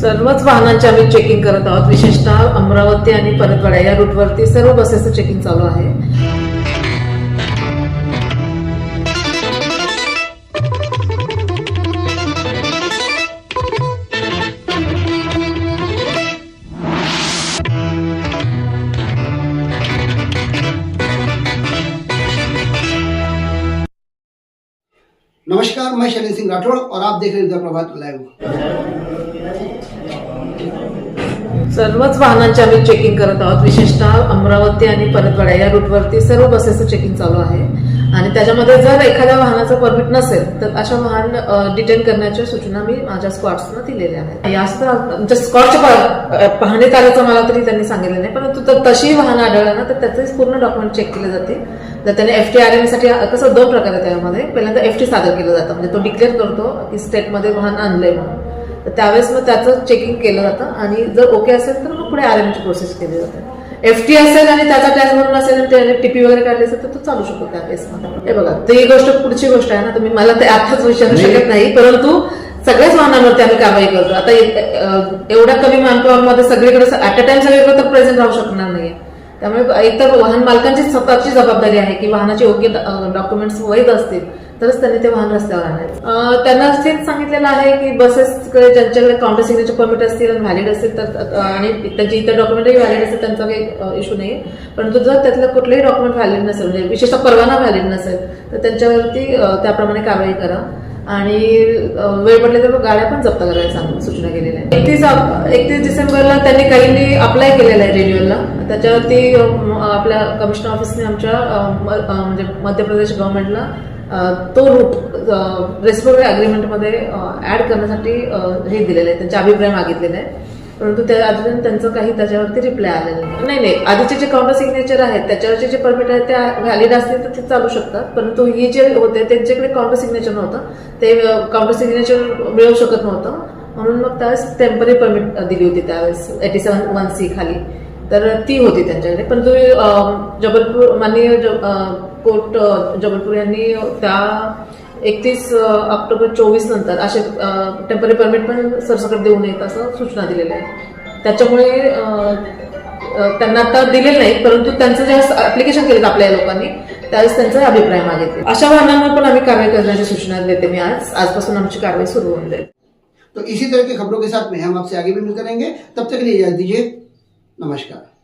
सर्वच वाहनांची आम्ही चेकिंग करत आहोत. विशेषतः अमरावती आणि परतवाडा या रूटवरती सर्व बसेसचं चेकिंग चालू आहे. नमस्कार मैं शैलेंद्र सिंह राठौड़ और आप देख रहे हैं प्रभात लाइव सर्वच वाहनांची आम्ही चेकिंग करत आहोत. विशेषतः अमरावती आणि परतवाडा या रूटवरती सर्व बसेसचं चेकिंग चालू आहे. आणि त्याच्यामध्ये जर एखाद्या वाहनाचं परमिट नसेल तर अशा वाहन डिटेन करण्याच्या सूचना मी माझ्या स्कॉट्सना दिलेल्या आहेत. यास्त तर आमच्या आल्याचं मला तरी त्यांनी सांगितलं नाही परंतु तर तशी वाहन आढळलं ना तर त्याचे पूर्ण डॉक्युमेंट चेक केले जाते तर त्याने एफ टी आर एमसाठी कसं दोन प्रकार आहे त्यामध्ये. पहिल्यांदा एफ टी सादर केलं जातं. म्हणजे तो डिक्लेअर करतो की स्टेटमध्ये वाहन आणलंय म्हणून. तर त्यावेळेस मग त्याचं चेकिंग केलं जातं आणि जर ओके असेल तर मग पुढे आर एमची प्रोसेस केली जाते. एफ टी असेल आणि त्याचा टॅक्स भरून असेल आणि त्याने टीपी वगैरे काढली असेल तर तो चालू शकतो त्या केसमध्ये हे बघा ती गोष्ट पुढची गोष्ट आहे ना तुम्ही मला ते आताच विचारू शकत नाही परंतु सगळ्याच वाहनांवरती आम्ही कारवाई करतो. आता एवढ्या कमी मॅनपॉवर मध्ये सगळीकडे ऍट अ टाइम सगळीकडे तर प्रेझेंट राहू शकणार नाहीये. त्यामुळे एकतर वाहन मालकांची स्वतःची जबाबदारी आहे की वाहनाचे योग्य डॉक्युमेंट्स वैध असतील. तरच त्यांनी ते वाहन रस्त्यावर आणायचं. त्यांना तेच सांगितलेलं आहे की बसेसकडे ज्यांच्याकडे काउंटर सिग्नेचर परमिट असतील आणि व्हॅलिड असतील तर आणि त्यांचे इतर डॉक्युमेंटही व्हॅलिड असेल त्यांचा काही इशू नाही परंतु जर त्यातलं कुठलंही डॉक्युमेंट व्हॅलिड नसेल म्हणजे विशेषतः परवाना व्हॅलिड नसेल तर त्यांच्यावरती त्याप्रमाणे कारवाई करा. आणि वेळ पडले तर गाड्या पण जप्त करायला सांग सूचना केलेल्या आहे एकतीस एकतीस डिसेंबरला त्यांनी काहींनी अप्लाय केलेला आहे रिन्युअलला त्याच्यावरती आपल्या कमिशनर ऑफिसने आमच्या म्हणजे मध्य प्रदेश गव्हर्नमेंटला तो रूट रेस्पोवे अग्रीमेंटमध्ये ॲड करण्यासाठी हे दिलेलं आहे. त्यांचे अभिप्राय मागितलेले आहे. परंतु त्या अजून त्यांचं काही त्याच्यावरती रिप्लाय आलेलं नाही. नाही नाही. आधीचे जे काउंटर सिग्नेचर आहेत त्याच्यावरचे जे परमिट आहेत त्या व्हॅलिड असतील तर ते चालू शकतात. परंतु ही जे होते त्यांच्याकडे काउंटर सिग्नेचर नव्हतं. ते काउंटर सिग्नेचर मिळू शकत नव्हतं. म्हणून मग त्यावेळेस टेंपररी परमिट दिली होती त्यावेळेस एटी सेवन वन सी खाली. तर ती होती त्यांच्याकडे. परंतु जबलपूर माननीय कोर्ट जबलपूर यांनी त्या एकतीस ऑक्टोबर चोवीस नंतर असे टेंपररी परमिट पण सरसकट देऊ नयेत असं सूचना दिलेल्या आहे त्याच्यामुळे त्यांना आता दिलेलं नाही परंतु त्यांचं जेव्हा ऍप्लिकेशन केलं आपल्या लोकांनी त्यावेळेस त्यांचा अभिप्राय मागितले. अशा वाहनांवर पण आम्ही कारवाई करण्याची सूचना देते मी आज. आजपासून आमची कारवाई सुरू होऊन जाईल. तो इसी तरह की खबरों के साथ में हम आपसे आगे भी मिलते रहेंगे. तब तक लिए दीजिए. नमस्कार